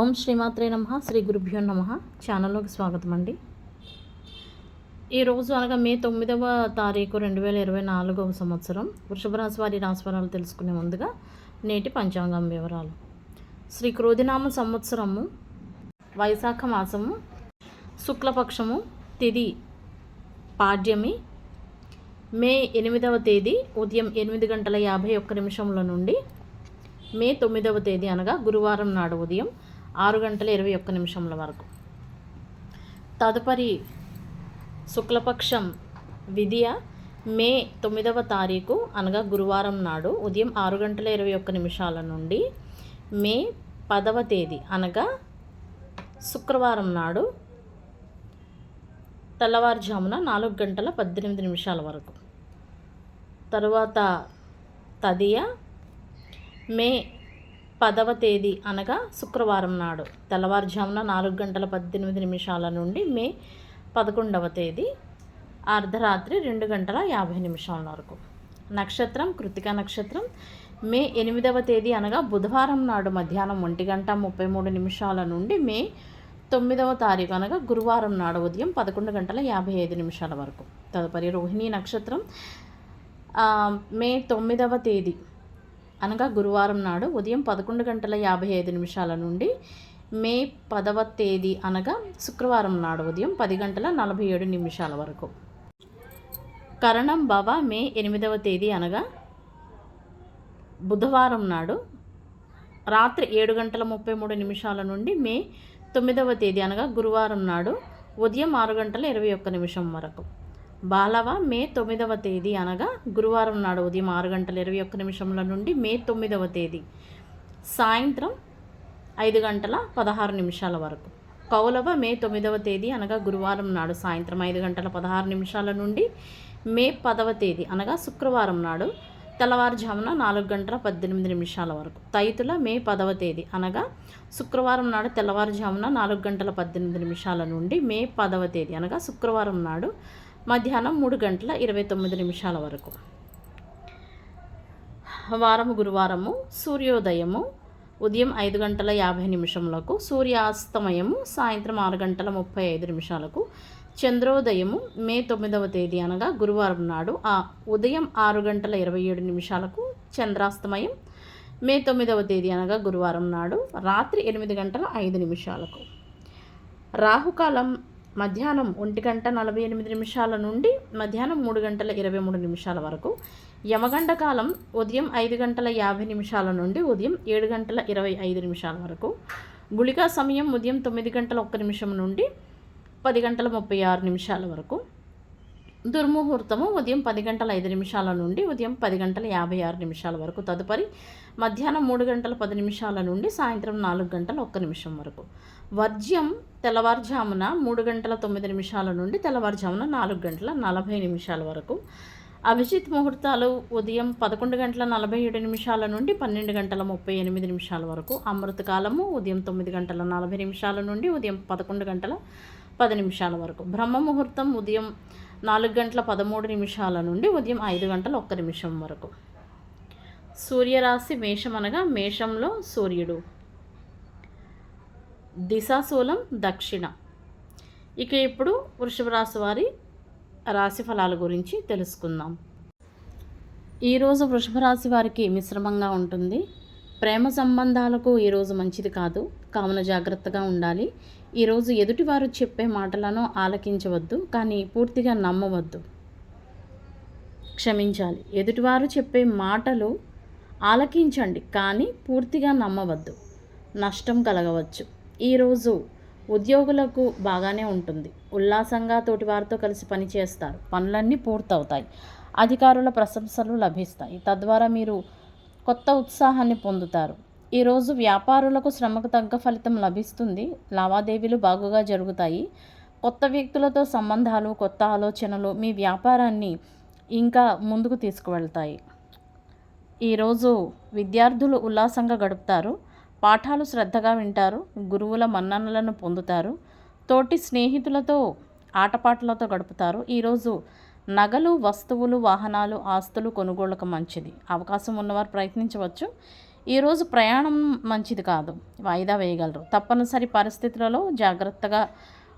ఓం శ్రీమాత్రే నమ శ్రీ గురుభ్యో నమ. ఛానల్లోకి స్వాగతం అండి ఈరోజు అనగా మే తొమ్మిదవ తారీఖు రెండు వేల ఇరవై నాలుగవ సంవత్సరం వృషభ రాశి వారి రాశిఫలాలు తెలుసుకునే ముందుగా నేటి పంచాంగం వివరాలు. శ్రీ క్రోధినామ సంవత్సరము వైశాఖ మాసము శుక్లపక్షము తిది పాడ్యమి మే ఎనిమిదవ తేదీ ఉదయం ఎనిమిది గంటల యాభై ఒక్క నిమిషముల నుండి మే తొమ్మిదవ తేదీ అనగా గురువారం నాడు ఉదయం ఆరు గంటల ఇరవై ఒక్క నిమిషముల వరకు. తదుపరి శుక్లపక్షం విధియ మే తొమ్మిదవ తారీఖు అనగా గురువారం నాడు ఉదయం ఆరు గంటల ఇరవై ఒక్క నిమిషాల నుండి మే పదవ తేదీ అనగా శుక్రవారం నాడు తెల్లవారుజామున నాలుగు గంటల పద్దెనిమిది నిమిషాల వరకు. తరువాత తదియ మే పదవ తేదీ అనగా శుక్రవారం నాడు తెల్లవారుజామున నాలుగు గంటల పద్దెనిమిది నిమిషాల నుండి మే పదకొండవ తేదీ అర్ధరాత్రి రెండు గంటల యాభై నిమిషాల వరకు. నక్షత్రం కృతిక నక్షత్రం మే ఎనిమిదవ తేదీ అనగా బుధవారం నాడు మధ్యాహ్నం ఒంటి గంట ముప్పై మూడు నిమిషాల నుండి మే తొమ్మిదవ తారీఖు అనగా గురువారం నాడు ఉదయం పదకొండు గంటల యాభై ఐదు నిమిషాల వరకు. తదుపరి రోహిణి నక్షత్రం మే తొమ్మిదవ తేదీ అనగా గురువారం నాడు ఉదయం పదకొండు గంటల యాభై ఐదు నిమిషాల నుండి మే పదవ తేదీ అనగా శుక్రవారం నాడు ఉదయం పది గంటల నలభై ఏడు నిమిషాల వరకు. కరణం భవ మే ఎనిమిదవ తేదీ అనగా బుధవారం నాడు రాత్రి ఏడు గంటల ముప్పై మూడు నిమిషాల నుండి మే తొమ్మిదవ తేదీ అనగా గురువారం నాడు ఉదయం ఆరు గంటల ఇరవై ఒక్క నిమిషం వరకు. బాలవ మే తొమ్మిదవ తేదీ అనగా గురువారం నాడు ఉదయం ఆరు గంటల ఇరవై ఒక్క నిమిషంల నుండి మే తొమ్మిదవ తేదీ సాయంత్రం ఐదు గంటల పదహారు నిమిషాల వరకు. కౌలవ మే తొమ్మిదవ తేదీ అనగా గురువారం నాడు సాయంత్రం ఐదు గంటల పదహారు నిమిషాల నుండి మే పదవ తేదీ అనగా శుక్రవారం నాడు తెల్లవారుజామున నాలుగు గంటల పద్దెనిమిది నిమిషాల వరకు. తైతుల మే పదవ తేదీ అనగా శుక్రవారం నాడు తెల్లవారుజామున నాలుగు గంటల పద్దెనిమిది నిమిషాల నుండి మే పదవ తేదీ అనగా శుక్రవారం నాడు మధ్యాహ్నం మూడు గంటల ఇరవై తొమ్మిది నిమిషాల వరకు. వారము గురువారము సూర్యోదయము ఉదయం ఐదు గంటల యాభై నిమిషములకు సూర్యాస్తమయము సాయంత్రం ఆరు గంటల ముప్పై ఐదు నిమిషాలకు చంద్రోదయము మే తొమ్మిదవ తేదీ అనగా గురువారం నాడు ఆ ఉదయం ఆరు గంటల ఇరవై ఏడు నిమిషాలకు చంద్రాస్తమయం మే తొమ్మిదవ తేదీ అనగా గురువారం నాడు రాత్రి ఎనిమిది గంటల ఐదు నిమిషాలకు. రాహుకాలం మధ్యాహ్నం ఒంటి గంట నలభై ఎనిమిది నిమిషాల నుండి మధ్యాహ్నం మూడు గంటల ఇరవై మూడు నిమిషాల వరకు యమగండ కాలం ఉదయం ఐదు గంటల యాభై నిమిషాల నుండి ఉదయం ఏడు గంటల ఇరవై ఐదు నిమిషాల వరకు గుళికా సమయం ఉదయం తొమ్మిది గంటల ఒక్క నిమిషం నుండి పది గంటల ముప్పై ఆరు నిమిషాల వరకు దుర్ముహూర్తము ఉదయం పది గంటల ఐదు నిమిషాల నుండి ఉదయం పది గంటల యాభై ఆరు నిమిషాల వరకు. తదుపరి మధ్యాహ్నం మూడు గంటల పది నిమిషాల నుండి సాయంత్రం నాలుగు గంటల ఒక్క నిమిషం వరకు. వర్జ్యం తెల్లవారుజామున మూడు గంటల తొమ్మిది నిమిషాల నుండి తెల్లవారుజామున నాలుగు గంటల నలభై నిమిషాల వరకు. అభిజిత్ ముహూర్తాలు ఉదయం పదకొండు గంటల నలభై ఏడు నిమిషాల నుండి పన్నెండు గంటల ముప్పై ఎనిమిది నిమిషాల వరకు. అమృతకాలము ఉదయం తొమ్మిది గంటల నలభై నిమిషాల నుండి ఉదయం పదకొండు గంటల పది నిమిషాల వరకు. బ్రహ్మ ముహూర్తం ఉదయం నాలుగు గంటల పదమూడు నిమిషాల నుండి ఉదయం ఐదు గంటల ఒక్క నిమిషం వరకు. సూర్యరాశి మేషం అనగా మేషంలో సూర్యుడు. దిశాశూలం దక్షిణ. ఇక ఇప్పుడు వృషభ రాశి వారి రాశి ఫలాల గురించి తెలుసుకుందాం. ఈరోజు వృషభ రాశి వారికి మిశ్రమంగా ఉంటుంది. ప్రేమ సంబంధాలకు ఈరోజు మంచిది కాదు. కావున జాగ్రత్తగా ఉండాలి. ఈరోజు ఎదుటివారు చెప్పే మాటలను ఆలకించవద్దు కానీ పూర్తిగా నమ్మవద్దు. క్షమించాలి. ఎదుటివారు చెప్పే మాటలు ఆలకించండి కానీ పూర్తిగా నమ్మవద్దు. నష్టం కలగవచ్చు. ఈరోజు ఉద్యోగులకు బాగానే ఉంటుంది. ఉల్లాసంగా తోటివారితో కలిసి పనిచేస్తారు పనులన్నీ పూర్తవుతాయి. అధికారుల ప్రశంసలు లభిస్తాయి. తద్వారా మీరు కొత్త ఉత్సాహాన్ని పొందుతారు. ఈరోజు వ్యాపారులకు శ్రమకు తగ్గ ఫలితం లభిస్తుంది. లావాదేవీలు బాగుగా జరుగుతాయి. కొత్త వ్యక్తులతో సంబంధాలు కొత్త ఆలోచనలు మీ వ్యాపారాన్ని ఇంకా ముందుకు తీసుకువెళ్తాయి. ఈరోజు విద్యార్థులు ఉల్లాసంగా గడుపుతారు. పాఠాలు శ్రద్ధగా వింటారు. గురువుల మన్ననలను పొందుతారు. తోటి స్నేహితులతో ఆటపాటలతో గడుపుతారు. ఈరోజు నగలు వస్తువులు వాహనాలు ఆస్తులు కొనుగోళ్ళకు మంచిది. అవకాశం ఉన్నవారు ప్రయత్నించవచ్చు. ఈరోజు ప్రయాణం మంచిది కాదు. వాయిదా వేయగలరు. తప్పనిసరి పరిస్థితులలో జాగ్రత్తగా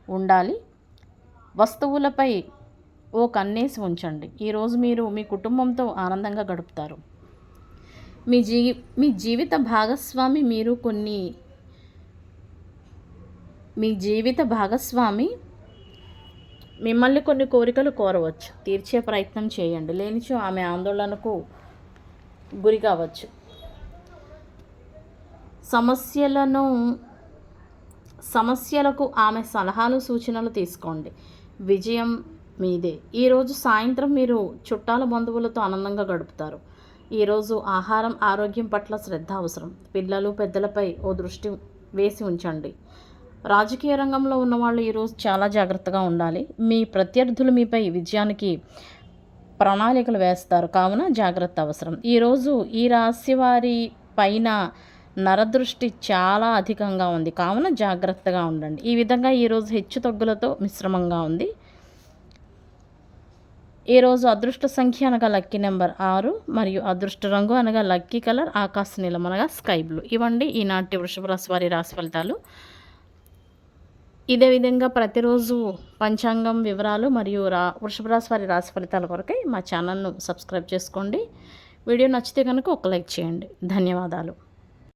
ఉండాలి. వస్తువులపై ఓ కన్నేసి ఉంచండి. ఈరోజు మీరు మీ కుటుంబంతో ఆనందంగా గడుపుతారు. మీ జీ మీ జీవిత భాగస్వామి మీరు కొన్ని మీ జీవిత భాగస్వామి మిమ్మల్ని కొన్ని కోరికలు కోరవచ్చు. తీర్చే ప్రయత్నం చేయండి. లేనిచో ఆమె ఆందోళనకు గురి కావచ్చు. సమస్యలను సమస్యలకు ఆమె సలహాలు సూచనలు తీసుకోండి. విజయం మీదే. ఈరోజు సాయంత్రం మీరు చుట్టాల బంధువులతో ఆనందంగా గడుపుతారు. ఈరోజు ఆహారం ఆరోగ్యం పట్ల శ్రద్ధ అవసరం. పిల్లలు పెద్దలపై ఓ దృష్టి వేసి ఉంచండి. రాజకీయ రంగంలో ఉన్నవాళ్ళు ఈరోజు చాలా జాగ్రత్తగా ఉండాలి. మీ ప్రత్యర్థులు మీపై విజయానికి ప్రణాళికలు వేస్తారు. కావున జాగ్రత్త అవసరం. ఈరోజు ఈ రాశి వారి పైన నరదృష్టి చాలా అధికంగా ఉంది. కావున జాగ్రత్తగా ఉండండి. ఈ విధంగా ఈరోజు హెచ్చు తగ్గులతో మిశ్రమంగా ఉంది. ఈరోజు అదృష్ట సంఖ్య అనగా లక్కీ నెంబర్ ఆరు మరియు అదృష్ట రంగు అనగా లక్కీ కలర్ ఆకాశ నీలం అనగా స్కై బ్లూ. ఇవ్వండి ఈనాటి వృషభ రాశి వారి రాశి ఫలితాలు. ఇదే విధంగా ప్రతిరోజు పంచాంగం వివరాలు మరియు రా వృషభ రాశి వారి రాశి ఫలితాల కొరకై మా ఛానల్ను సబ్స్క్రైబ్ చేసుకోండి. వీడియో నచ్చితే కనుక ఒక లైక్ చేయండి. ధన్యవాదాలు.